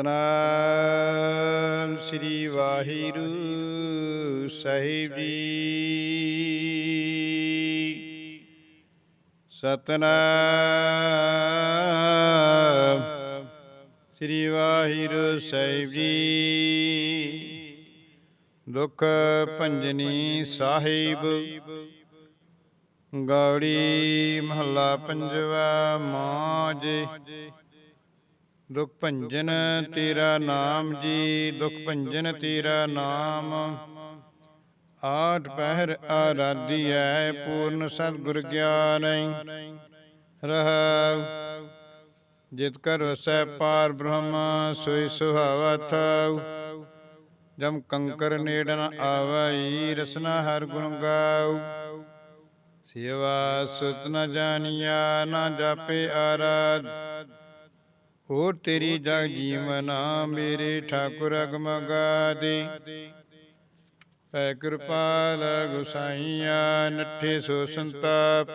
ਸਤਨਾਮ ਸ੍ਰੀ ਵਾਹਿਗੁਰੂ ਸਾਹਿਬ ਜੀ। ਸਤਨਾਮ ਸ੍ਰੀ ਵਾਹਿਗੁਰੂ ਸਾਹਿਬ ਜੀ। ਦੁਖ ਭੰਜਨੀ ਸਾਹਿਬ। ਗੌੜੀ ਮਹੱਲਾ ਪੰਜਵਾ ਮਾਜ ਦੁਖ ਭੰਜਨ ਤੇਰਾ ਨਾਮ ਜੀ ਦੁਖ ਭੰਜਨ ਤੇਰਾ ਨਾਮ। ਆਠ ਪਹਿਰ ਆਰਾਧੀਐ ਪੂਰਨ ਸਤਿਗੁਰ ਗਿਆਨ ਰਹਾਉ ਜਿਤ ਕਰ ਵਸੈ ਪਾਰ ਬ੍ਰਹਮ ਸੋਈ ਸੁਹਾਵਾ ਥਾਉ ਜਮ ਕੰਕਰ ਨੇੜ ਨ ਆਵਈ ਰਸਨਾ ਹਰ ਗੁਣ ਗਾਉ। ਸੇਵਾ ਸੁਤ ਨ ਜਾਣੀਆ ਨਾ ਜਾਪੇ ਆਰਾਧ। ਹੋਰ ਤੇਰੀ ਜਗ ਜੀਵਨਾ ਮੇਰੇ ਠਾਕੁਰ ਅਗਮ ਗਾਦੇ ਪੈ ਕਿਰਪਾਲ ਗੁਸਾਈਆ ਨੱਠੇ ਸੋ ਸੰਤਾਪ।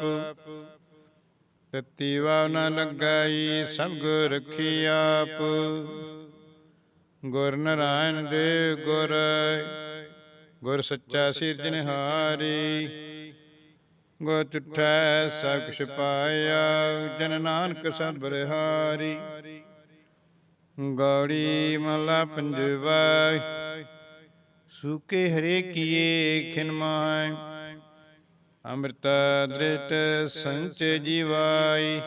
ਤਤੀ ਵਾਵ ਨ ਲੱਗਾਈ ਸਭ ਗੁਰ ਰਖੀ ਆਪ। ਗੁਰ ਨਰਾਇਣ ਦੇ ਗੁਰ ਗੁਰ ਸੱਚਾ ਸਿਰਜਣਹਾਰੀ ਗੁਰ ਤੁਠੈ ਸਭ ਕੁਛ ਪਾਇਆ ਜਨ ਨਾਨਕ ਸਤ ਬਰਿਹਾਰੀ ਗੌੜੀ ਮਹਲਾ ਪੰਜਵਾ ਸੂਕੇ ਹਰੇ ਕੀਏ ਖਿਨ ਮਾਇ ਅੰਮ੍ਰਿਤ ਦ੍ਰਿਟ ਸੰਚ ਜੀਵਾਈ।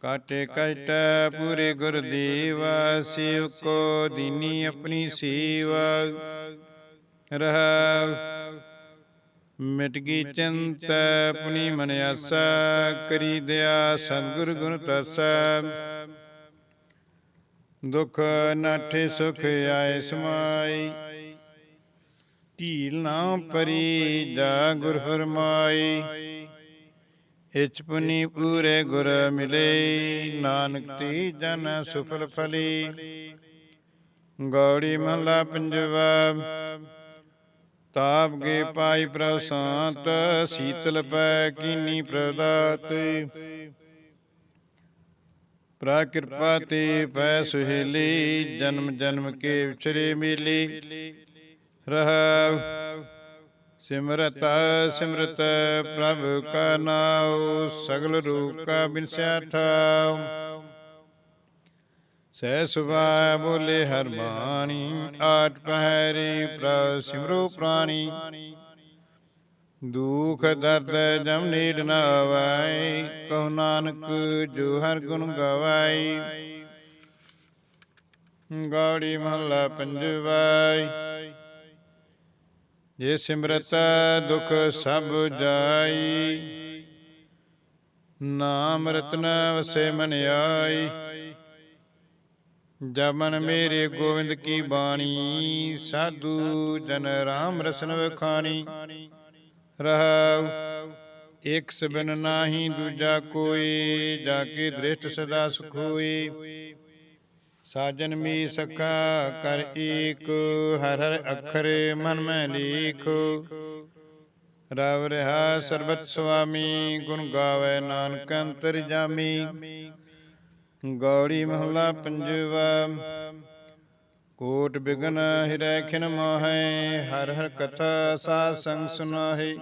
ਕਾਟੇ ਕਸ਼ਟ ਪੂਰੇ ਗੁਰ ਦੇਵਾ ਸਿਵ ਕੋ ਦੀਨੀ ਆਪਣੀ ਸੇਵਾ। ਰਹਾਉ ਮਿਟ ਗਈ ਚਿੰਤ ਆਪਣੀ ਮਨ ਆਸਾ ਕਰੀ ਦਿਆ ਸਤਿਗੁਰ ਗੁਣ ਤਸਾ। ਦੁਖ ਨਾਠੇ ਸੁਖ ਆਏ ਸਮਾਈ। ਢੀਲ ਨਾ ਪਰੀ ਜਾ ਗੁਰ ਫਰਮਾਈ। ਇਚ ਪੁਨੀ ਪੂਰੇ ਗੁਰ ਮਿਲੇ, ਨਾਨਕ ਤੇ ਜਨ ਸੁਫਲ ਫਲੀ। ਗੌੜੀ ਮਹਲਾ ਪੰਜਵਾ, ਤਾਪ ਗੇ ਪਾਈ ਪ੍ਰਭ ਸੀਤਲ ਪੈ ਕੀਨੀ ਪ੍ਰਦਾਤ। ਪ੍ਰਾ ਤੇ ਪੈ ਸੁਹੇਲੀ ਜਨਮ ਜਨਮ ਕੇ ਵਿਚਰੇ ਮਿਲੀ। ਰਹਾਉ, ਸਿਮਰਤ ਸਿਮਰਤ ਪ੍ਰਭ ਕਾ ਨਾਉ, ਸਗਲ ਰੂਪ ਕਾ ਬਿਨਸਿਆ ਥਾਉ ਸਹਿ ਸੁਭਾ ਬੋਲੇ ਹਰਮਾਨੀ ਬਾਣੀ, ਆਠ ਪਹਿਰੇ ਪ੍ਰਭ ਸਿਮਰੋ ਪ੍ਰਾਣੀ। ਦੁਖ ਦਰਦ ਜਮ ਨੀੜ ਨ ਆਵੈ ਕਹੁ ਨਾਨਕ, ਜੋ ਹਰ ਗੁਣ ਗਵਾਈ। ਗਾੜੀ ਮਹੱਲਾ ਪੰਜਵਾਈ। ਜੇ ਸਿਮਰਤ ਦੁਖ ਸਭ ਜਾਈ। ਨਾਮ ਰਤਨ ਵਸੇ ਮਨ ਆਈ। ਜਮਨ ਮੇਰੇ ਗੋਬਿੰਦ ਕੀ ਬਾਣੀ। ਸਾਧੂ ਜਨ ਰਾਮ ਰਸਨ ਵਖਾਣੀ। ਰਹਾਉ ਇਕ ਸਬਨ ਨਾਹੀ ਦੂਜਾ ਕੋਈ, ਜਾ ਕੇ ਦ੍ਰਿਸ਼ਟ ਸਦਾ ਸੁਖ ਹੋਈ ਸਾਜਨ ਮੀ ਸਖਾ ਕਰ ਏਕ, ਹਰ ਹਰ ਅਖਰ ਮਨ ਮੈਂ ਲੀਖੋ। ਰਵ ਰਹਾ ਸਰਬਤ ਸੁਆਮੀ, ਗੁਣ ਗਾਵੇ ਨਾਨਕ ਅੰਤਰ ਜਾਮੀ। ਗੌੜੀ ਮਹਲਾ ਪੰਜਵਾ ਕੋਟ ਬਿਗਨ ਹਿਰੈ ਖਿਨ ਮੋਹੈ, ਹਰ ਹਰ ਕਥਾ ਸਾਧ ਸੰਗ ਸੁਨਾਹੇ।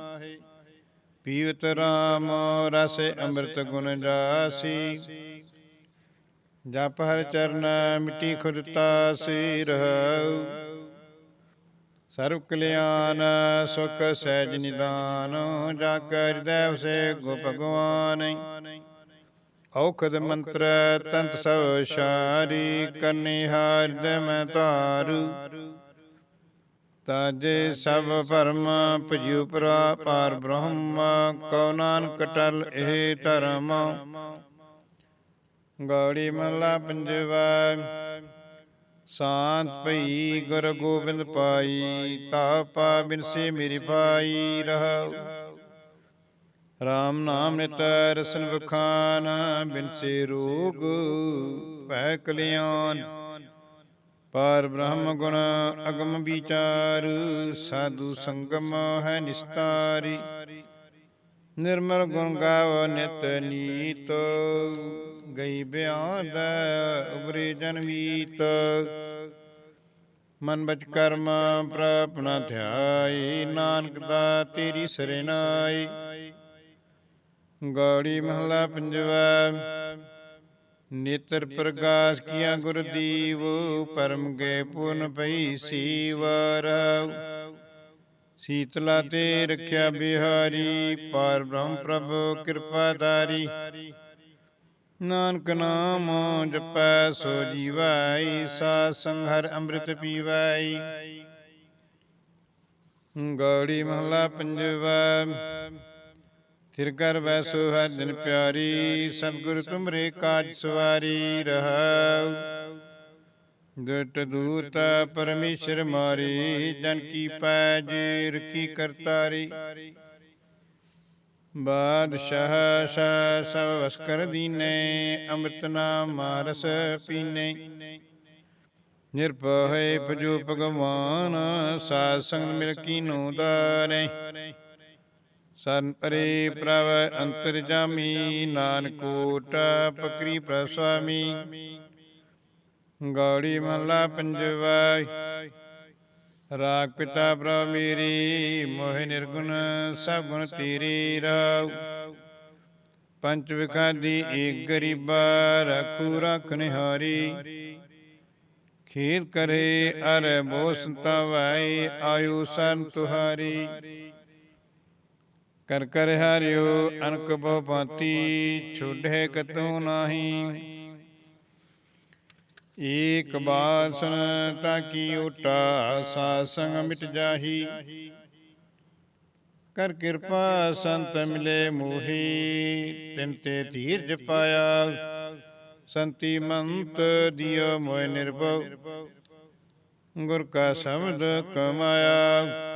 ਪੀਵਤ ਰਾਮ ਰਸ ਅੰਮ੍ਰਿਤ ਗੁਣ ਜਾਸੀ। ਜਪ ਹਰ ਚਰਨ ਮਿੱਟੀ ਖੁਦਤਾ ਸੀ ਰਹਉ। ਸਰਬ ਕਲਿਆਣ ਸੁਖ ਸਹਿਜ ਨਿਦਾਨ, ਜਾ ਕੈ ਹਿਰਦੈ ਵਸੇ ਗੋ ਭਗਵਾਨ ਔਖਦ ਮੰਤਰ, ਤੰਤ ਸਭ ਸ਼ਾਰੀ ਕਰਨੀ ਹਾਰਦੈ ਮੈਂ ਧਾਰੂ। ਤਾਜੇ ਸਭ ਭਰਮ ਭਜਿਉ ਪਰਾ ਪਾਰ ਬ੍ਰਹਮ, ਕਉ ਨਾਨਕ ਟਲ ਇਹ ਧਰਮ। ਗੌੜੀ ਮਹਲਾ ਪੰਜਵਾ ਸ਼ਾਂਤ ਭਈ ਗੁਰ ਗੋਬਿੰਦ ਪਾਈ, ਤਾਪਾ ਬਿਨਸੇ ਮੇਰੀ ਪਾਈ, ਰਹਾਉ। ਰਾਮ ਨਾਮ ਨਿਤ ਰਸਨ ਬਖਾਨ ਬਿਨਸੇ ਰੋਗ ਭੈ ਕਲਿਆਣ। ਪਾਰ ਬ੍ਰਹਮ ਗੁਣ ਅਗਮ ਵਿਚਾਰ ਸਾਧੂ ਸੰਗਮ ਹੈ ਨਿਸਤਾਰੀ। ਨਿਰਮਲ ਗੁਣ ਗਾਵ ਨਿਤ ਨੀਤ ਗਈ ਬਿਆਦ ਉਬਰੇ ਜਨ ਮੀਤ। ਮਨ ਬਚ ਕਰਮ ਪ੍ਰਪ ਨ ਧਿਆਈ ਨਾਨਕ ਦਾ ਤੇਰੀ ਸਰਨਾਈ ਗੌੜੀ ਮਹਲਾ ਪੰਜਵਾ। ਨੇਤਰ ਪ੍ਰਕਾਸ਼ ਕੀਆ ਗੁਰ ਪਰਮ ਗਏ ਪੂਰਨ ਪਈ ਸੀਵਰ। ਸੀਤਲਾ ਤੇ ਰਖਿਆ ਬਿਹਾਰੀ, ਪਾਰ ਬ੍ਰਹਮ ਪ੍ਰਭ ਕਿਰਪਾਦਾਰੀ ਨਾਨਕ ਨਾਮ ਜਪੈ, ਸੋ ਜੀਵਾਈ ਸਾ ਸੰਘਰ ਅੰਮ੍ਰਿਤ ਪੀਵਾਈ। ਗੌੜੀ ਮਹਲਾ ਪੰਜਵਾ। ਥਿਰ ਕਰ ਵੈਸੋ ਹੈ ਦਿਨ ਪਿਆਰੀ, ਸਤਿਗੁਰ ਤੁਮਰੇ ਕਾਜ ਸਵਾਰੀ ਰਹਾਉ। ਦੁਟ ਦੂਤ ਪਰਮੇਸ਼ਰ ਮਾਰੀ, ਜਨ ਕੀ ਪੈਜ ਰਕੀ ਕਰਤਾਰੀ। ਬਾਦਸ਼ਾਹ ਸ਼ਾ ਸਭ ਵਸਕਰ ਦੀਨੇ, ਅੰਮ੍ਰਿਤ ਨਾਮ ਰਸ ਪੀਨੇ। ਨਿਰਭੈ ਭਜੋ ਭਗਵਾਨ, ਸਾਧ ਸੰਗ ਮਿਲ ਕੀਨੋ ਦਾਰੇ ਸਨ ਪਰੇ ਪ੍ਰਭ ਅੰਤਰ ਜਾਮੀ ਨਾਨਕੋਟ ਪਕਰੀ ਪ੍ਰਸਵਾਮੀ ਗਾੜੀ ਮਹਲਾ ਪੰਜਵਾ ਰਾਗ ਪਿਤਾ ਪ੍ਰਭ ਮੇਰੀ, ਮੋਹਿ ਨਿਰਗੁਣ, ਸਭ ਗੁਣ ਤੇਰੇ ਰਾਉ ਪੰਚ ਵਿਖਾਦੀ ਏਕ ਗਰੀਬਾ, ਰਖੂ ਰਖ ਨਿਹਾਰੀ। ਖੀਰ ਕਰੇ ਅਰ ਬੋ ਸੰਤਵਾਈ ਆਯੂ ਸਨ ਤੁਹਾਰੀ। ਕਰ ਕਰ ਹਰਿਓ, ਅਨਕ ਬਹੁ ਭਾਂਤੀ ਛੋਡੇ ਕਤੂ ਨਾਹੀ। ਏਕ ਬਾਸਨ ਤਾਂ ਕੀ ਓਟਾ ਸਾ ਸੰਗ ਮਿਟ ਜਾਹੀ। ਕਰ ਕਿਰਪਾ ਸੰਤ ਮਿਲੇ ਮੋਹੀ, ਤਿਨ ਤੇ ਧੀਰਜ ਪਾਇਆ। ਸੰਤੀ ਮੰਤ ਦਿਓ ਮੋਇ ਨਿਰਭਉ। ਗੁਰ ਕਾ ਸ਼ਬਦ ਕਮਾਇਆ।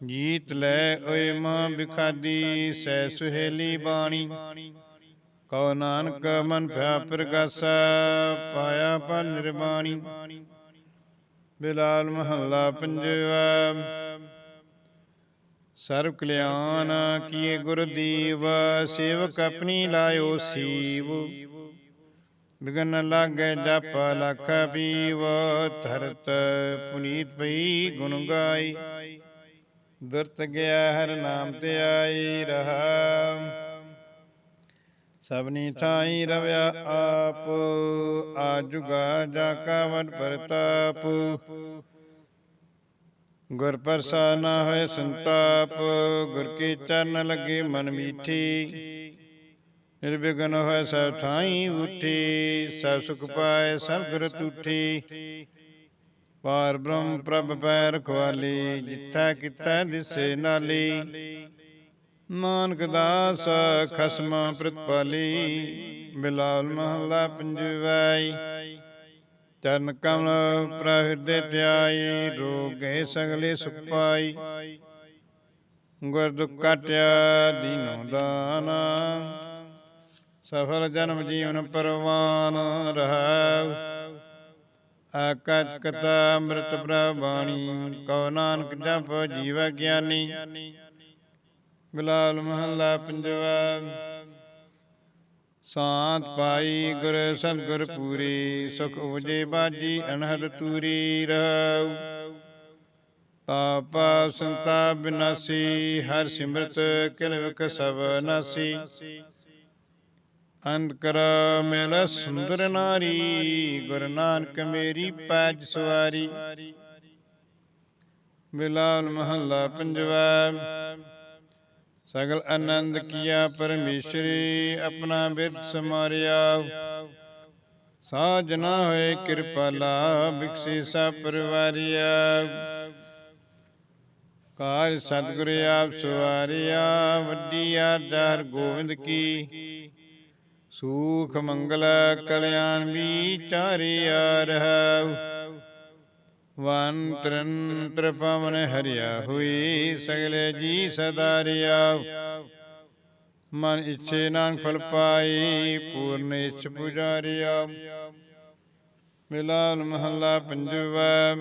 ਜੀਤ ਲੈ ਓਏ ਮਾਂ ਬਿਖਾਦੀ, ਸੈ ਸੁਹੇਲੀ ਬਾਣੀ। ਕਉ ਨਾਨਕ ਮਨ ਭਿਆ ਪ੍ਰਗਾਸਾ, ਪਾਇਆ ਪਰ ਨਿਰਬਾਣੀ। ਬਿਲਾਲ ਮਹੱਲਾ ਪੰਜਵਾ, ਸਰਬ ਕਲਿਆਣ ਕੀਏ ਗੁਰ ਦੀਵ, ਸੇਵਕ ਆਪਣੀ ਲਾਇਓ ਸੀਵ। ਬਿਗਨ ਲਾਗੇ ਜਪ ਲਖ ਪੀਵ, ਧਰਤ ਪੁਨੀਤ ਪਈ ਗੁਣ ਗਾਈ। ਦੁਰਤ ਗਿਆ ਹਰ ਨਾਮ ਤੇ ਆਈ ਰਹਾ ਸਭਨੀ ਥਾਈ ਰਵਿਆ ਆਪ, ਆਜੁਗਾ ਜਾ ਕਾ ਪ੍ਰਤਾਪ। ਗੁਰ ਪ੍ਰਸਾਦ ਨਾ ਹੋਏ ਸੰਤਾਪ, ਗੁਰ ਕੀ ਚਰਨ ਲੱਗੇ ਮਨ ਮੀਠੀ। ਨਿਰਵਿਘਨ ਹੋਏ ਸਭ ਥਾਈ ਉਠੀ, ਸਭ ਸੁਖ ਪਾਏ ਸਤਿਗੁਰ ਤੁਠੀ। ਪਾਰ ਬ੍ਰਹਮ ਪ੍ਰਭ ਪੈ ਰਖਵਾਲੀ ਜਿੱਥਾ ਕਿਤਾ ਦਿਸੇ ਨਾਲੀ। ਨਾਨਕ ਦਾਸ ਖਸਮ ਪ੍ਰਤਪਾਲੀ। ਬਿਲਾਲ ਮਹਲਾ ਪੰਜਵਾਈ। ਚਰਨ ਕਮਲ ਪ੍ਰਹਿਰਦੇ ਧਿਆਈ ਰੋਗੇ ਸਗਲੇ ਸੁਖ ਪਾਈ ਗੁਰ ਦੁਖ ਕਾਟਿਆ ਦੀਨੋ ਦਾਨਾ ਸਫਲ ਜਨਮ ਜੀਵਨ ਪਰਵਾਨ ਰਹਾਉ ਆਕਾਜ ਕਤਾ ਅੰਮ੍ਰਿਤ ਪ੍ਰਬਾਣੀ ਕਉ ਨਾਨਕ ਜਪ ਜੀਵ ਗਿਆਨੀ। ਬਿਲਾਲ ਮਹੱਲਾ ਪੰਜਵਾ, ਸਾਤ ਪਾਈ ਗੁਰ ਸਤਿਗੁਰ ਪੂਰੀ, ਸੁਖ ਉਪਜੇ ਬਾਜੀ ਅਨਹਦ ਤੂਰੀ ਰਹੂ। ਪਾਪਾ ਸੰਤਾ ਬਿਨਾਸੀ, ਹਰ ਸਿਮਰਤ ਕਿਲ ਵਿਕ ਸਭ ਨਾਸੀ। ਅੰਤ ਕਰ ਮਿਲ ਸੁੰਦਰ ਨਾਰੀ, ਗੁਰ ਨਾਨਕ ਮੇਰੀ ਪੈਜ ਸਵਾਰੀ। ਬਿਲਾਲ ਮਹੱਲਾ ਪੰਜਵਾ, ਸਗਲ ਆਨੰਦ ਕੀਆ ਪਰਮੇਸ਼ਰੀ, ਆਪਣਾ ਬਿਰਧ ਸਮਾਰਿਆ। ਸਾਜਨਾ ਹੋਏ ਕਿਰਪਾਲਾ, ਬਿਕਸੀ ਸਾ ਪਰਵਾਰਿਆ। ਕਾਰ ਸਤਿਗੁਰ ਆਪ ਸਵਾਰਿਆ, ਵੱਡੀ ਆਦਰ ਗੋਬਿੰਦ ਕੀ। ਸੂਖ ਮੰਗਲ ਕਲਿਆਣ ਵਿਚਾਰਿਆ ਰਹਾਉ। ਵਨ ਤਰਨ ਤ੍ਰਿਪਵਨ ਹਰਿਆ ਹੋਈ, ਸਗਲੇ ਜੀ ਸਦਾਰਿਆ ਮਨ ਇੱਛੇ ਨਾਨਕ ਫਲ ਪਾਈ, ਪੂਰਨ ਇੱਛ ਪੁਜਾਰਿਆ। ਮਿਲਾਲ ਮਹੱਲਾ ਪੰਜਵਾ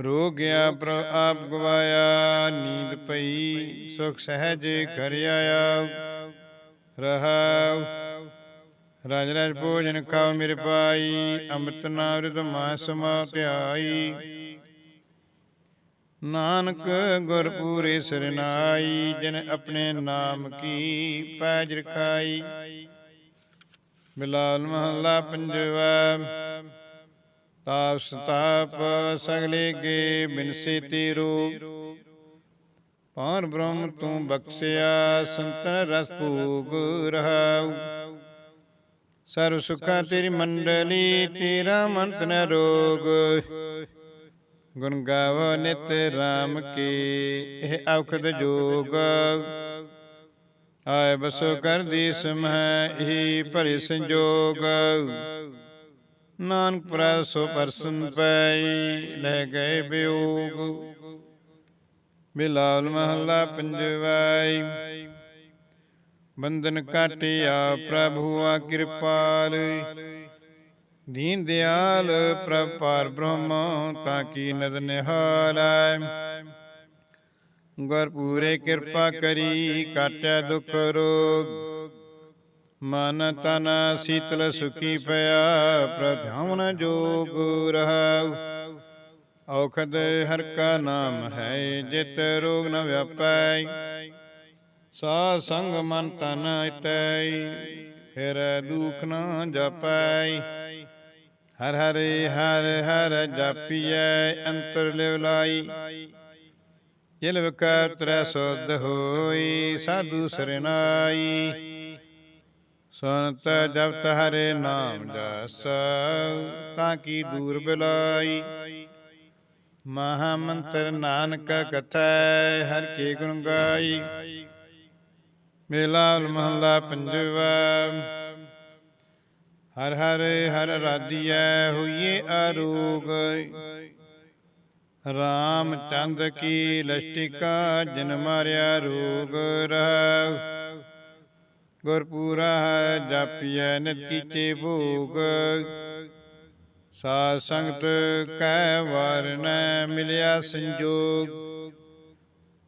ਰੋ ਗਿਆ ਪ੍ਰਭ ਆਪ ਗਵਾਇਆ, ਨੀਂਦ ਪਈ, ਸੁਖ ਸਹਿਜ ਘਰ ਆਇਆ। ਰਹਾਉ। ਰਾਜ ਰਾਜ ਭੋਜਨ ਖਾਓ ਮੇਰੇ ਪਾਈ ਅੰਮ੍ਰਿਤ ਨਾਮ ਮਾ ਸਮਾ ਧਿਆਈ। ਨਾਨਕ ਗੁਰ ਪੂਰੇ ਸਰਨਾਈ ਜਿਨ ਆਪਣੇ ਨਾਮ ਕੀ ਪੈਜ ਰਖਾਈ। ਬਿਲਾਲ ਮਹੱਲਾ ਪੰਜਵਾ, ਤਾਪ ਤਾਪ ਸਗਲੇ ਗੇ ਬਿਨਸੇ ਤੇਰੋ ਪਾਰ ਬ੍ਰਹਮ ਤੂੰ ਬਖਸ਼ਿਆ, ਸੰਤਨ ਰਸ ਭੋਗ ਰਹਾਉ। ਸਰਬ ਸੁਖਾ ਤੇਰੀ ਮੰਡਲੀ, ਤੇਰਾ ਮੰਤ ਰੋਗ। ਗੁਣ ਗਾਵੋ ਨਿਤ ਰਾਮ ਕੀ, ਇਹ ਔਖਦ ਜੋਗ। ਆਏ ਬਸੋ ਕਰ ਦੀ ਸਮਹਿ ਹੀ ਭਰੀ ਸੰਜੋਗ। ਨਾਨਕ ਪ੍ਰਸੋ ਪਰਸਨ ਪਈ ਲੈ ਗਏ ਬਿਯੋਗ ਬਿਲਾਲ ਮਹੱਲਾ ਪੰਜਵਾਈ। ਬੰਧਨ ਕਾਟਿਆ ਪ੍ਰਭੂ ਆ ਕਿਰਪਾਲ। ਦੀਨ ਦਿਆਲ ਪ੍ਰਭ ਪਾਰ ਬ੍ਰਹਮ ਤਾਂ ਕੀ ਨਦ ਨਿਹਾਲੈ। ਗੁਰ ਪੂਰੇ ਕਿਰਪਾ ਕਰੀ ਕਾਟਿਆ ਦੁਖ ਰੋਗ। ਮਨ ਤਨ ਸੀਤਲ ਸੁਖੀ ਪਿਆ ਪ੍ਰਭਾਵਨ ਜੋਗ ਰਹਾਉ। ਔਖਦ ਹਰ ਕਾ ਨਾਮ ਹੈ, ਜਿਤ ਰੋਗ ਨ ਵਿਆਪੈ। ਸਾ ਸੰਗ ਮਨ ਤਨ ਇਤੈ, ਫਿਰ ਦੁਖ ਨ ਜਪੈ। ਹਰ ਹਰੇ ਹਰ ਹਰ ਜਪੀਐ, ਅੰਤਰ ਲਿਵ ਲਾਈ। ਜਿਲ ਵਿਕਾਰ ਤ੍ਰੈ ਸੁਧ ਹੋਈ, ਸਾਧੂ ਸਰਨਾਈ ਸੁਨਤ ਜਪਤ ਹਰੇ ਨਾਮ ਜਸ, ਤਾਂ ਕੀ ਦੂਰ ਬਿਲਾਈ। ਮਹਾ ਮੰਤਰ ਨਾਨਕ ਕਥੈ, ਹਰ ਕੀ ਗੁਣ ਗਾਈ। ਮੇਲਾ ਮਹੱਲਾ ਪੰਜਵਾ। ਹਰ ਹਰ ਹਰ ਰਾਧੀਐ ਹੋਈਏ ਆਰੋਗ। ਰਾਮ ਚੰਦ ਕੀ ਲਸ਼ਟਿਕਾ, ਜਨ ਮਾਰਿਆ ਰੋਗ ਰਹਾ ਗੁਰਪੂਰਾ ਜਾਪੀਐ, ਨਿਤ ਕੀਤੇ ਭੋਗ। ਸਾਧ ਸੰਗਤ ਕੈ ਵਰਨ, ਮਿਲਿਆ ਸੰਜੋਗ।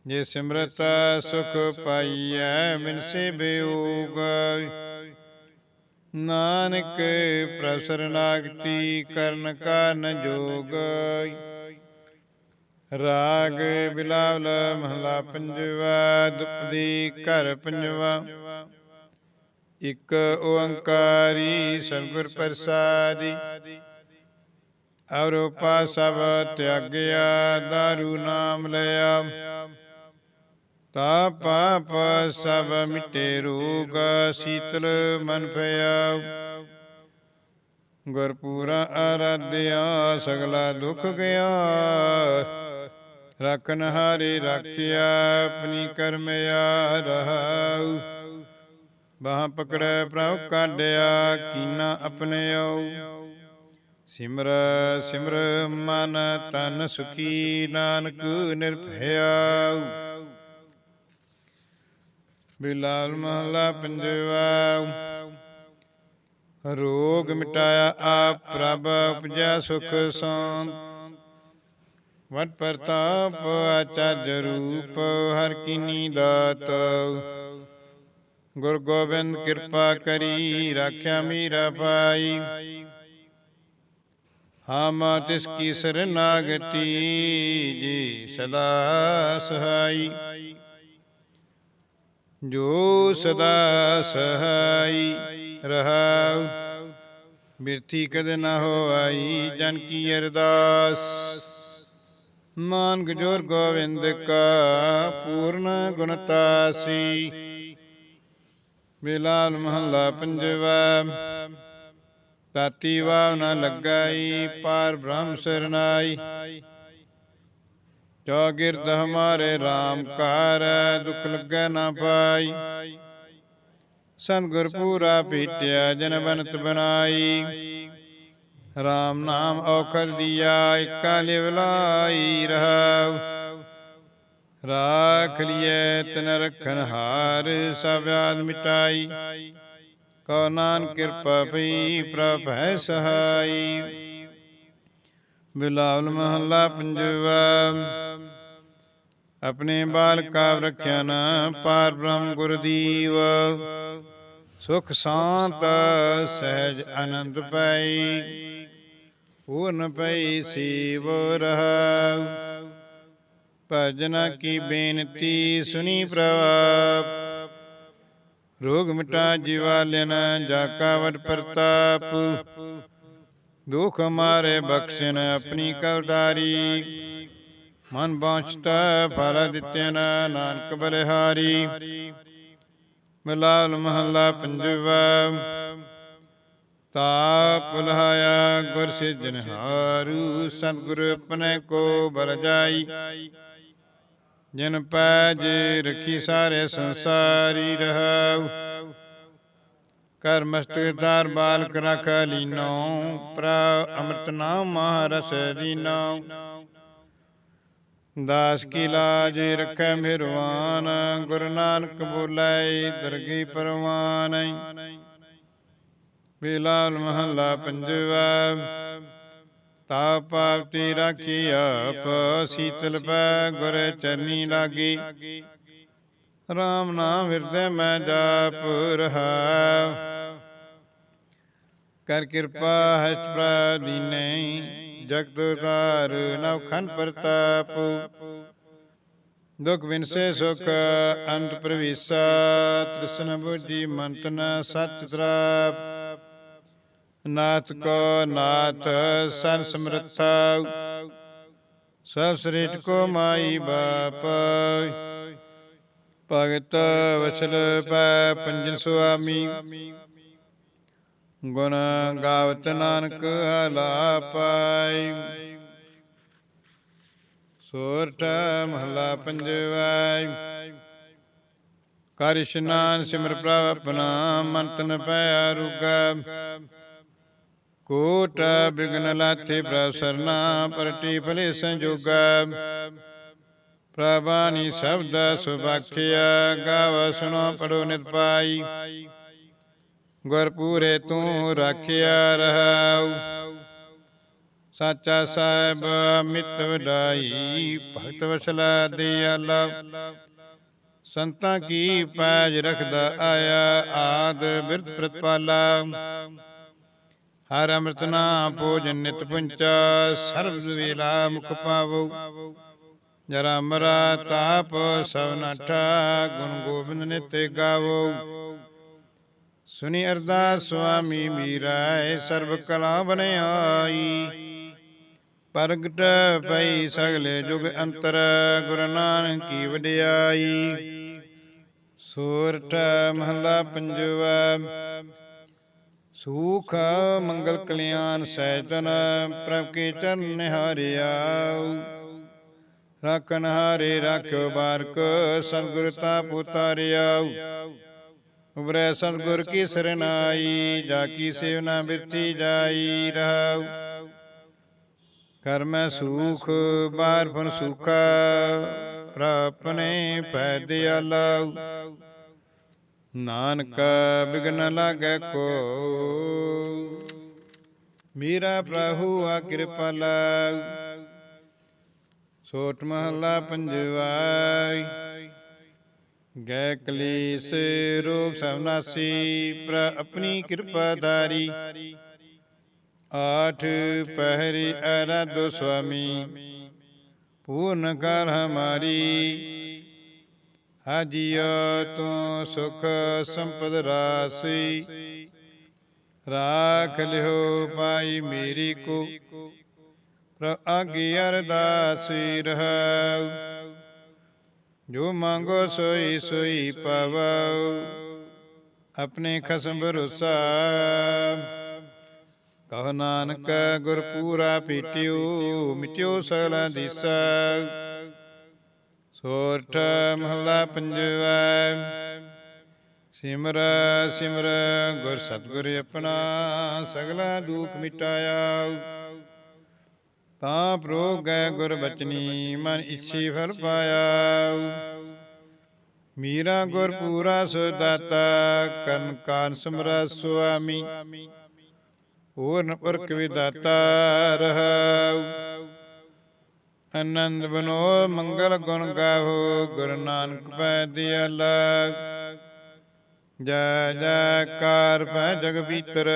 ਜੇ ਸਿਮਰਤ ਸੁਖ ਪਾਈਐ ਮਿਨ ਸੇ ਬਿਯੋਗ ਨਾਨਕ ਪ੍ਰਸਰਨਾਗਤੀ ਕਰਨ ਕਾ ਨ ਜੋਗ। ਰਾਗ ਬਿਲਾਵਲ ਮਹਲਾ ਪੰਜਵਾ ਦੁਪਦੀ ਘਰ ਪੰਜਵਾ। ਇੱਕ ਓੰਕਾਰੀ, ਸਤਿਗੁਰ ਪ੍ਰਸਾਦੀ। ਅਵਰੂਪਾ ਸਭ ਤਿਆਗਿਆ, ਦਾਰੂ ਨਾਮ ਲਿਆ। ਤਾ ਪਾਪ ਸਭ ਮਿਟੇ ਰੋਗ, ਸੀਤਲ ਮਨ ਭਇਆ ਗੁਰਪੂਰਾ ਆਰਾਧਿਆ, ਸਗਲਾ ਦੁਖ ਗਿਆ। ਰਖਨ ਹਾਰੇ ਰਾਖਿਆ, ਆਪਣੀ ਕਰਮਿਆ ਰਹਾਉ। ਬਾਹ ਪਕੜੈ ਪ੍ਰਭ ਕਾਢਿਆ, ਕੀਨਾ ਆਪਣਿਓ ਸਿਮਰ ਸਿਮਰ ਮਨ ਤਨ ਸੁਖੀ ਨਾਨਕ ਨਿਰਭਇਆ ਬਿਲਾਲ ਮਹਲਾ ਪੰਜਵਾ ਰੋਗ ਮਿਟਾਇਆ ਆਪ ਪ੍ਰਭ, ਉਪਜਾ ਸੁਖ ਸੰਤ ਵਟ ਪ੍ਰਤਾਪ ਆਚਾਰ ਰੂਪ, ਹਰ ਕੀਨੀ ਦਾਤ। ਗੁਰ ਗੋਬਿੰਦ ਕਿਰਪਾ ਕਰੀ, ਰਾਖਿਆ ਮੀਰਾ ਪਾਈ। ਹਮ ਤਿਸ ਕੀ ਸਰਨਾਗਤੀ ਜੀ ਸਦਾ ਸਹਾਈ। ਜੋ ਸਦਾ ਸਹਾਈ ਰਹਾਉ, ਬਿਰਥੀ ਕਦ ਨਾ ਹੋਆਈ, ਜਨ ਕੀ ਅਰਦਾਸ। ਮਾਨਕ ਜੋਰ ਗੋਵਿੰਦ ਕਾ ਪੂਰਨ ਗੁਣਤਾਸੀ ਬਿਲਾਲ ਮਹੱਲਾ ਪੰਜਵਾ ਤਾਤੀ ਵਾਵ ਨ ਲੱਗਾਈ, ਪਾਰ ਬ੍ਰਹਮ ਸਰਨਾਈ ਜੋ ਗਿਰਦ ਹਮਾਰੇ RAM ਕਾਰ ਦੁਖ ਲੱਗੈ ਨਾ ਪਾਈ। ਸਨ ਗੁਰ ਪੂਰਾ ਪੀਟਿਆ, ਜਨ ਬਨਤ ਬਨਾਈ। RAM ਨਾਮ ਔਖਰ ਦੀਆ, ਇਕਾ ਲਿਵ ਲਾਈ ਰਹਾਉ। ਰਾਖ ਲਿਐ ਤਨ ਰਖਨ ਹਾਰ, ਸਭ ਆਦ ਮਿਟਾਈ। ਕਉ ਨਾਨਕ ਕਿਰਪਾ ਪਈ ਪ੍ਰਭ ਹੈ ਸਹਾਈ। ਬਿਲਾਵਲ ਮਹੱਲਾ ਪੰਜਵਾ, ਆਪਣੇ ਬਾਲ ਕਾ ਰੱਖਿਆ ਨਾ ਪਾਰ ਬ੍ਰਹਮ ਗੁਰਦੀਵ। ਸੁਖ ਸ਼ਾਂਤ ਸਹਿਜ ਆਨੰਦ ਪਾਈ, ਪੂਰਨ ਪਈ ਸੀਵ ਰਹਾਉ। ਭਜਨ ਕੀ ਬੇਨਤੀ ਸੁਣੀ ਪ੍ਰਭ। ਰੋਗ ਮਿਟਾ ਜੀਵਾ ਲੈਨ, ਜਾ ਕਾ ਪ੍ਰਤਾਪ। ਦੁਖ ਮਾਰੇ ਬਖਸ਼ਣ ਆਪਣੀ ਕਲਦਾਰੀ। ਮਨ ਬਾਂਚਤਾ ਫਲ ਦਿੱਤਿਨ ਨਾਨਕ ਬਲਿਹਾਰੀ। ਮਲਾਲ ਮਹੱਲਾ ਪੰਜਵਾ। ਤਾਪ ਲਹਾਇਆ ਗੁਰ ਸਿਜਨਹਾਰੂ ਸਤਿਗੁਰ ਆਪਣੇ ਕੋ ਬਲ ਜਾਈ। ਜਿਨ ਪੈ ਜੇ ਰਖੀ ਸਾਰੇ ਸੰਸਾਰੀ ਰਹਾਉ। ਕਰ ਮਸਤਕ ਧਾਰ ਬਾਲਕ ਰਖ ਲੀਨੋ ਪ੍ਰਾ ਅੰਮ੍ਰਿਤ ਨਾਮ ਮਹਾਰਸ ਲੀਨੋ। ਦਾਸ ਕੀ ਲਾਜ ਰਖੈ ਮਿਹਰਵਾਨ ਗੁਰੂ ਨਾਨਕ ਬੋਲੇ ਦਰਗੀ ਪਰਵਾਨ। ਬਿਲਾਲ ਮਹੱਲਾ ਪੰਜਵਾ ਤਾ ਪਾਵਤੀ ਰਾਖੀ ਆਪ, ਸੀਤਲ ਪੈ ਗੁਰ ਚਰਨੀ ਲਾਗੀ। ਰਾਮ ਨਾਮ ਹਿਰਦੈ ਮੈਂ ਜਾਪ ਰਹਾ। ਕਰ ਕਿਰਪਾ ਹਸਤ ਪ੍ਰਦੀਨੇ ਜਗਤ ਉਤਾਰ ਨਵ ਪ੍ਰਤਾਪ। ਦੁਖ ਵਿਨਸੇ ਸੁਖ ਅੰਤ ਪ੍ਰਵੇਸ਼ਾ, ਤ੍ਰਿਸ਼ਨ ਬੁੱਧੀ ਮੰਤਨ ਸਚ ਤਰਾਪ। ਨਾਥ ਕੋ ਨਾਥ, ਸਨ ਸਮਰਥਾ। ਸਭ ਸ੍ਰਿਸ਼ਟ ਕੋ ਮਾਈ ਬਾਪ। ਭਗਤ ਵਸਲ ਪੈ ਪੰਜਨ ਸੁਆਮੀ। ਗੁਣ ਗਾਵਤ ਨਾਨਕ ਹਲਾ ਆਲਾਪਾਈ ਸੋਰਠ ਮਹਲਾ ਪੰਜਵਾ ਕਰ ਸਿਮਰ ਪ੍ਰਭ ਆਪਣਾ ਮੰਤਨ ਪੈ ਆਰੂਗਾ। ਕੋਟ ਬਿਗਨ ਲਾਥੇ ਪ੍ਰਸਰਨਾ ਪਰਟੀ ਭਲੇ ਸੰਜੋਗਾ। ਪ੍ਰਭਾਨੀ ਸ਼ਬਦ ਸੁਭਾਖਿਆ, ਗਾਵ ਸੁਨੋ ਪੜੋ ਨਿਤ ਪਾਈ। ਗੁਰਪੂਰੇ ਤੂੰ ਰਾਖਿਆ ਰਹਾਉ। ਸਾਚਾ ਸਾਹਿਬ ਮਿਤ ਵਡਾਈ, ਭਗਤ ਵਸਲਾ ਦਿਆਲਾ ਸੰਤਾਂ ਕੀ ਪੈਜ ਰਖਦਾ ਆਇਆ, ਆਦ ਬਿਰਤ ਪ੍ਰਤਪਾਲਾ। ਹਰ ਅੰਮ੍ਰਿਤ ਨਾਮ ਭੋਜਨ ਨਿਤ ਪੁੰਚਾ, ਸਰਬ ਵੇਲਾ ਮੁਖ ਪਾਵੋ। ਜਰਾ ਮਰਾ ਤਾਪ ਸਭ ਨਠਾ ਗੁਣ ਗੋਬਿੰਦ ਨਿਤੇ ਗਾਵੋ। ਸੁਨੀ ਅਰਦਾਸ ਸੁਆਮੀ ਮੀਰਾਏ, ਸਰਬ ਕਲਾ ਬਨਿਆਈ ਪ੍ਰਗਟ ਪਈ ਸਗਲੇ ਜੁਗ ਅੰਤਰ, ਗੁਰੂ ਨਾਨਕ ਕੀ ਵਡਿਆਈ। ਸੂਰਠ ਮਹਲਾ ਪੰਜਵਾ ਸੂਖ, ਮੰਗਲ ਕਲਿਆਣ ਸਹਿਜਨ, ਪ੍ਰਭ ਕੇ ਚਰਨ ਨਿਹਾਰਿਆਉ। ਰਾਖਨ ਹਾਰੇ ਰਾਖਿਓ ਬਾਰਕ, ਸਤਿਗੁਰ ਤਾ ਪੁਤਾਰਿਆਉ ਉਬਰੈ ਸਤਿਗੁਰ ਕੀ ਸਰਨਾਈ ਜਾ ਕੀ ਸੇਵਨਾ ਬਿਰਤੀ ਜਾਈ ਰਹਾਉ। ਕਰ ਮੈਂ ਸੁਖ ਬਾਰ ਫਨ ਸੁਖਾ ਪ੍ਰਪਨੇ ਪੈ ਦਿਆਲਾਉ ਨਾਨਕ ਬਿਗਨ ਲਾਗੈ ਕੋ। ਮੇਰਾ ਪ੍ਰਭੂ ਆ ਕਿਰਪਾਲ। ਸੋਟ ਮਹਲਾ ਪੰਜਵਾ ਗੈ ਕਲੇਸ਼ ਰੋਗ ਸਭਨਾਸੀ ਪ੍ਰ ਆਪਣੀ ਕਿਰਪਾ ਧਾਰੀ ਆਠ ਪਹਿਰੀ ਅਰਾਧੋ ਸੁਆਮੀ। ਪੂਰਨ ਕਰ ਹਮਾਰੀ। ਹਾਜੀਓ ਤੂੰ ਸੁਖ ਸੰਪਦ ਰਾਸੀ। ਰਾਖ ਲਿਓ ਪਾਈ ਮੇਰੀ ਕੋ ਪ੍ਰ ਆਗੇ ਅਰਦਾਸੀ ਰਹਾਉ ਜੋ ਮੰਗੋ ਸੋਈ ਸੋਈ ਪਾਵੋ, ਆਪਣੇ ਖਸਮ ਭਰੋਸਾ। ਕਹ ਨਾਨਕ ਗੁਰ ਪੂਰਾ ਪੀਟਿਓ, ਮਿਟਿਓ ਸਗਲਾ ਦਿਸਾ ਸੋਰਠ ਮਹਲਾ ਪੰਜਵਾ। ਸਿਮਰ ਸਿਮਰ, ਗੁਰ ਸਤਗੁਰ ਆਪਣਾ, ਸਗਲਾ ਦੁਖ ਮਿਟਾਇਆ। ਤਾਂ ਪ੍ਰੋਗ ਗੈ ਗੁਰ ਬਚਨੀ, ਮਨ ਇੱਛੀ ਫਲ ਪਾਇਆ। ਮੀਰਾ ਗੁਰ ਪੂਰਾ ਸੋ ਦਾਤਾ ਕਰਨ ਕਾਨ ਸਮਰਾ ਸੁਆਮੀ। ਪੂਰਨ ਪੁਰਖ ਵਿਦਾਤਾ ਰਹਾਉ। ਆਨੰਦ ਬਨੋ, ਮੰਗਲ ਗੁਣ ਗਾਹੋ ਗੁਰੂ ਨਾਨਕ ਪੈ ਦਿਆਲਾ ਜੈ ਜੈਕਾਰ ਭੈ ਜਗ ਭੀਤਰ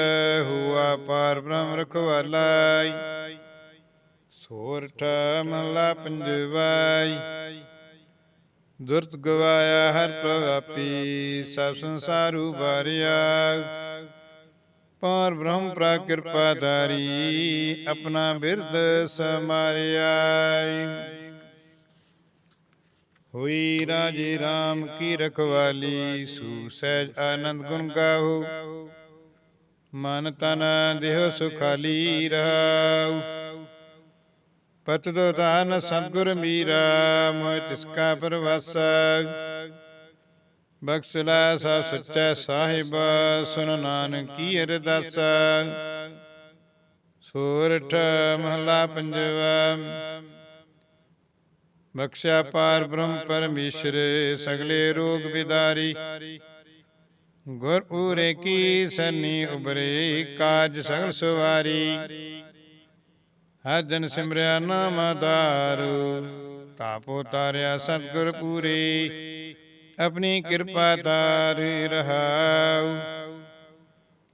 ਹੁਆ ਪਾਰ ਬ੍ਰਹਮ ਰਖਵਾਲਾਈ। ਸੋਰਠ ਮਹਲਾ ਪੰਜਵਾਈ। ਦੁਰਤ ਗਵਾਇਆ ਹਰ ਪ੍ਰਵਾਪੀ ਸਭ ਸੰਸਾਰ ਉਬਾਰਿਆ ਪਾਰ ਬ੍ਰਹਮ ਪ੍ਰਾ ਕਿਰਪਾ ਧਾਰੀ ਆਪਣਾ ਬਿਰਦ ਸਮਾਰਿਆ ਹੋਈ ਰਾਜੇ RAM ਕੀ ਰਖਵਾਲੀ ਸੂ ਸਹਿਜ ਆਨੰਦ ਗੁਣ ਗਾਓ। ਮਨ ਤਨ ਦੇਹ ਸੁਖਾਲੀ ਰਹਾਉ। ਪਤ ਦੋ ਦਾਨ ਸਤਗੁਰ ਮੀਰਾ ਮੋਇ ਤਿਸ ਕਾ ਪਰਵਾਸਾ। ਬਖਸ਼ਲਾ ਸਾ ਸੱਚਾ ਸਾਹਿਬ ਸੁਨ ਨਾਨਕੀ ਅਰਦਾਸ। ਸੂਰਠ ਮਹਲਾ ਪੰਜਵਾ। ਬਖਸ਼ਿਆ ਪਾਰ ਬ੍ਰਹਮ ਪਰਮੇਸ਼ਰ, ਸਗਲੇ ਰੋਗ ਵਿਦਾਰੀ। ਗੁਰ ਉਰੇ ਕੀ ਸਨੀ ਉਬਰੇ ਕਾਜ ਸਗਲ ਸੁਵਾਰੀ। ਹਰ ਜਨ ਸਿਮਰਿਆ ਨਾਮ ਆਧਾਰੂ, ਤਾਪੋ ਤਾਰਿਆ ਸਤਗੁਰ ਪੂਰੇ। ਆਪਣੀ ਕਿਰਪਾ ਤਾਰ ਰਹਾਉ।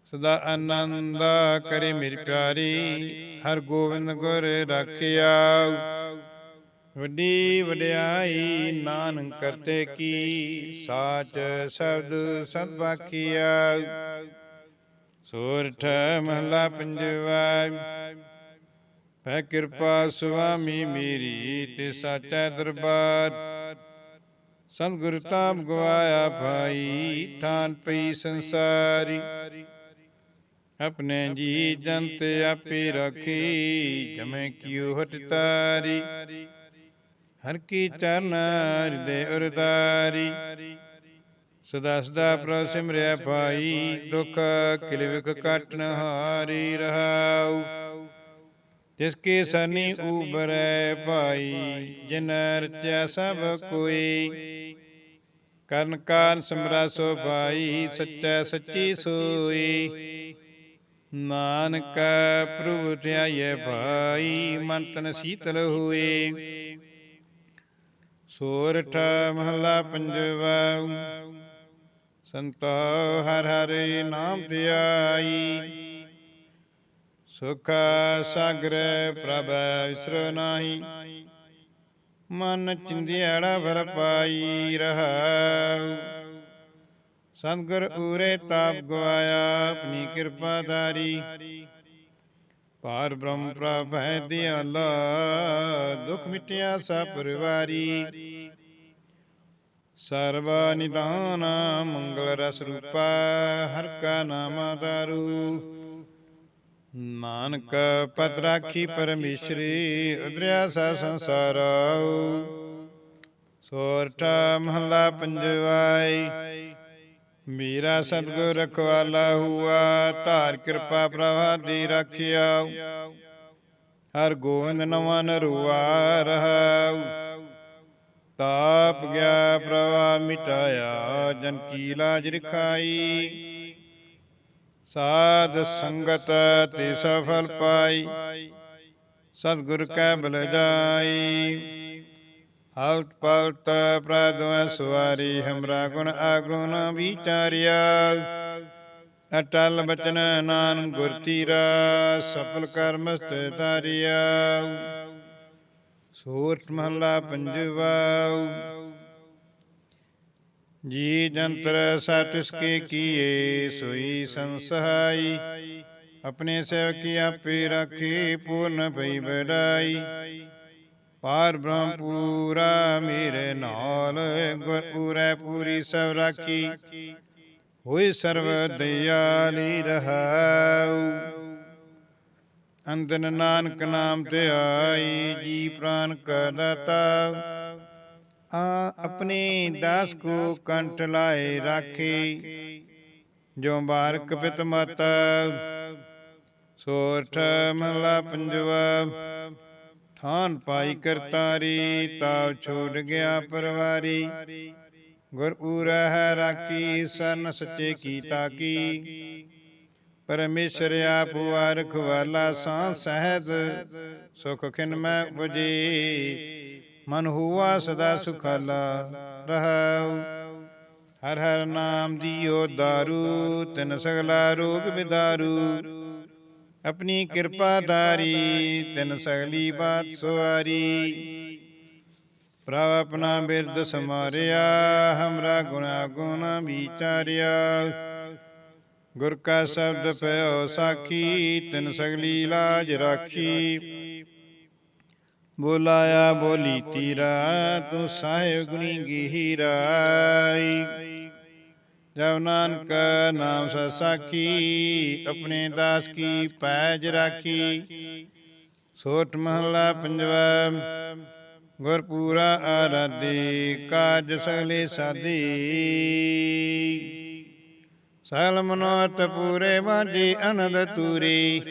ਸਦਾ ਆਨੰਦ ਕਰੇ ਮੇਰੀ ਪਿਆਰੀ ਹਰ ਗੋਬਿੰਦ ਗੁਰ ਰਾਖਿਆ ਵੱਡੀ ਵਡਿਆਈ ਨਾਨਕ ਕਰਤੇ ਕੀ ਸਾਚ ਸ਼ਬਦ ਸਤ ਬਾਕੀਆ ਸੋਰਠ ਮਹਲਾ ਪੰਜਵਾ ਪੈ ਕਿਰਪਾ ਸੁਆਮੀ ਮੇਰੀ ਤੇ ਸਾਚਾ ਦਰਬਾਰ। ਸਤਿਗੁਰ ਤਾਪ ਗਵਾਇਆ ਭਾਈ ਠਾਨ ਪਈ ਸੰਸਾਰੀ। ਆਪਣੇ ਜੀ ਜੰਤ ਆਪੇ ਰੱਖੀ, ਜਮੇ ਕਿਉ ਹਟ ਤਾਰੀ। ਹਰ ਕੀ ਚਰਨ ਹਿਰਦੇ ਉਰਦਾਰੀ। ਸਦਾ ਸਦਾ ਪ੍ਰਭ ਸਿਮਰਿਆ ਭਾਈ, ਦੁਖ ਕਿਲਵਿਕ ਕਾਟਨ ਹਾਰੀ ਰਹਾਉ। ਤਿਸ ਕੇ ਸਨੀ ਉਬਰੈ ਭਾਈ, ਜਿਨ ਰਚਿਆ ਸਭ ਕੋਈ। ਕਰਨ ਕਾਲ ਸਮਰਾ ਸੋ ਭਾਈ, ਸੱਚਾ ਸੱਚੀ ਸੋਈ। ਨਾਨਕ ਪ੍ਰਭੂ ਧਿਆਏ ਭਾਈ, ਮਨ ਤਨ ਸੀਤਲ ਹੋਏ ਸੋਰਠ ਮਹਲਾ ਪੰਜਵਾ, ਸੰਤੋ ਹਰ ਹਰਿ ਨਾਮ ਧਿਆਈ। ਸੁਖ ਸਾਗਰ ਪ੍ਰਭ ਵਿਸ਼ਰੋ ਨਾਹੀ। ਮਨ ਚਿੰਦਿਆੜਾ ਭਰ ਪਾਈ ਰਹਾਉ। ਸਤਿਗੁਰ ਉਰੇ ਤਾਪ ਗਵਾਇਆ, ਆਪਣੀ ਕਿਰਪਾ ਧਾਰੀ। ਪਾਰ ਬ੍ਰਹਮ ਪ੍ਰਭ ਹੈ ਦਿਆਲਾ, ਦੁਖ ਮਿਟਿਆ ਸਭ ਪਰਿਵਾਰੀ। ਸਰਬ ਨਿਦਾਨ ਮੰਗਲ ਰਸ ਰੂਪਾ, ਹਰ ਕਾ ਨਾਮ ਦਾਰੂ ਨਾਨਕ ਪਤ ਰਾਖੀ ਪਰਮੇਸ਼ਰੀ ਉਦਰਿਆ ਸਾ ਸੰਸਾਰਉ ਸੋਰਠਾ ਮਹਲਾ ਪੰਜਵਾਈ। ਮੇਰਾ ਸਤਿਗੁਰ ਰਖਵਾਲਾ ਹੁਆ, ਧਾਰ ਕਿਰਪਾ ਪ੍ਰਭਾ ਦੀ ਰੱਖਿਆ ਹਰ ਗੋਵਿੰਦ ਨਵਾਂ ਨਰੂਆ ਰਹਾਉ ਤਾਪ ਗਿਆ ਪ੍ਰਭਾ ਮਿਟਾਇਆ, ਜਨ ਕੀ ਲਾਜ ਰਖਾਈ। ਸਾਧ ਸੰਗਤ ਤੇ ਸਫਲ ਪਾਈ। ਸਤਿਗੁਰ ਕੈ ਬਲ ਜਾਈ। ਹਲਤ ਪਲਤ ਪ੍ਰਦਵ ਸਵਾਰੀ ਹਮਰਾ ਗੁਣ ਆਗੁਣ ਵਿਚਾਰਿਆ। ਅਟਲ ਬਚਨ ਨਾਨ ਗੁਰ ਤੀਰਾ, ਸਫਲ ਕਰਮਸਤ ਤਾਰਿਆ ਸੂਰਤ ਮਹਲਾ ਪੰਜਵਾ ਜੀ ਜੰਤਰ ਸਤਿਸ ਕੇ ਕੀਏ, ਸੋਈ ਸੰਸਹਾਈ। ਆਪਣੇ ਸੇਵਕੀ ਆਪੇ ਰੱਖੇ, ਪੂਰਨ ਭਈ ਬੜਾਈ ਪਾਰ ਬ੍ਰਹਮ ਪੂਰਾ ਮੇਰੇ ਨਾਲ, ਗੁਰ ਪੂਰੈ ਪੂਰੀ ਸਭ ਰਾਖੀ। ਹੋਈ ਸਰਵ ਦਿਆਲੀ ਰਹਾਉ। ਅੰਦਨ ਨਾਨਕ ਨਾਮ ਤੇ ਆਈ, ਜੀ ਪ੍ਰਾਨ ਕਾ ਆ ਆਪਣੇ ਦਾਸ ਕੋ ਕੰਠ ਲਾਏ ਰਾਖੀ, ਜੋ ਬਾਰਕ ਪਿਤ ਮਾਤਾ ਸੋਠ ਮਹਲਾ ਪੰਜਵਾ ਠਾਨ ਪਾਈ ਕਰਤਾਰੀ, ਤਾਵ ਛੋੜ ਗਿਆ ਪਰਵਾਰੀ। ਗੁਰ ਪੂਰਾ ਰਾਖੀ, ਸਰਨ ਸੱਚੇ ਕੀ ਤਾਕੀ ਪਰਮੇਸ਼ਰ ਆਪ ਵਾਰ ਖਵਾਲਾ ਸਾਂ ਸਹਿਜ, ਸੁਖ ਖਿਨ ਮੈਂ ਬੁਝੀ ਮਨ ਹੁਆ ਸਦਾ ਸੁਖਾਲਾ ਰਹਾਉ ਹਰ ਹਰ ਨਾਮ ਦੀਓ ਦਾਰੂ, ਤਿਨ ਸਗਲਾ ਰੋਗ ਵਿਦਾਰੂ ਆਪਣੀ ਕਿਰਪਾ ਧਾਰੀ, ਤਿਨ ਸਗਲੀ ਬਾਤ ਸਵਾਰੀ। ਪ੍ਰਭ ਆਪਣਾ ਬਿਰਦ ਸਮਾਰਿਆ, ਹਮਰਾ ਗੁਣਾ ਗੁਣਾ ਵਿਚਾਰਿਆ। ਗੁਰ ਕਾ ਸ਼ਬਦ ਪਇਓ ਸਾਖੀ, ਤਿਨ ਸਗਲੀ ਲਾਜ ਰਾਖੀ। ਬੋਲਾਇਆ ਬੋਲੀ ਤੀਰਾ, ਤੂੰ ਸਾਹਿਬ ਗੁਣੀ ਗਹੀਰਾਈ। ਜਬ ਨਾਨਕ ਨਾਮ ਸਸਾਖੀ ਆਪਣੇ ਦਾਸ ਕੀ ਪੈਜ ਰਾਖੀ। ਸੋਟ ਮਹਲਾ ਪੰਜਵਾ ਗੁਰ ਆਰਾਧੀ, ਕਾਜ ਸਗਲੇ ਸਾਧੇ। ਸਗਲ ਮਨੋਤ ਪੂਰੇ ਵਾਜੇ ਅਨੰਦ ਤੂਰੀ।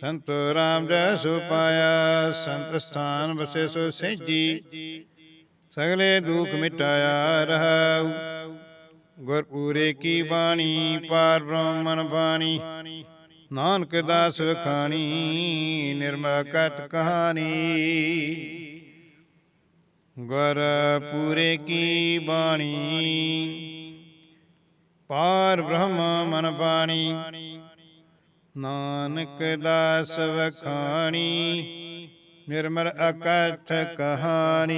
ਸੰਤ ਰਾਮ ਜਸੁ ਪਾਇਆ, ਸੰਤ ਸਥਾਨ ਵਸੇ ਸੋ ਸੇਜੀ ਸਗਲੇ ਦੁਖ ਮਿਟਾਇਆ ਰਹਾਉ। ਗੁਰਪੂਰੇ ਕੀ ਬਾਣੀ, ਪਾਰ ਬ੍ਰਹਮਨ ਬਾਣੀ। ਨਾਨਕ ਦਾਸ ਵਖਾਣੀ ਨਿਰਮਕਤ ਕਹਾਣੀ। ਗੁਰਪੂਰੇ ਕੀ ਬਾਣੀ, ਪਾਰ ਬ੍ਰਹਮ ਮਨ ਬਾਣੀ। ਨਾਨਕ ਦਾਸ ਵਖਾਣੀ ਨਿਰਮਲ ਅਕਥ ਕਹਾਣੀ।